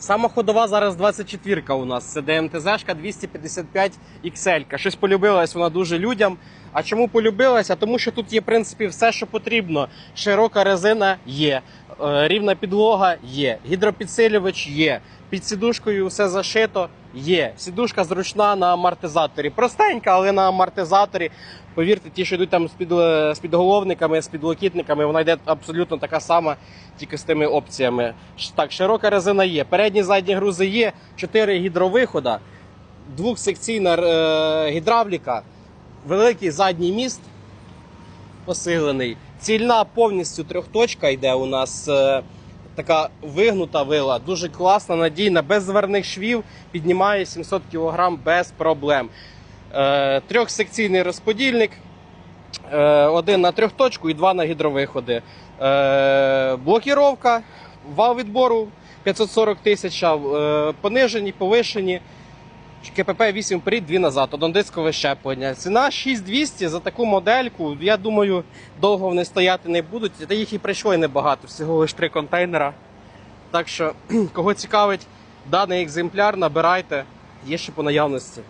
Сама ходова зараз 24 у нас. Це ДМТЗ-шка 255 XL. Щось полюбилась вона дуже людям. А чому полюбилася? Тому що тут є, в принципі, все, що потрібно. Широка резина є, рівна підлога є, гідропідсилювач є, під сідушкою все зашито є. Сідушка зручна на амортизаторі. Простенька, але на амортизаторі. Повірте, ті, що йдуть там з, під, з підголовниками, з підлокітниками, вона йде абсолютно така сама, тільки з тими опціями. Так, широка резина є. Передні задні грузи є, 4 гідровихода, двохсекційна е, гідравліка, великий задній міст посилений. Цільна повністю трьохточка йде у нас. е, Така вигнута вила, дуже класна, надійна, без зверних швів, піднімає 700 кг без проблем. Е, трьохсекційний розподільник, е, один на трьохточку і два на гідровиходи. Е, блокіровка, вал відбору 540 тисяч, понижені, повишені. КПП 8 вперед, 2 назад, однодискове щеплення. Ціна 6200 за таку модельку. Я думаю, довго вони стояти не будуть. Та їх і прийшло і небагато, всього лише три контейнера. Так що, кого цікавить даний екземпляр, набирайте, є ще по наявності.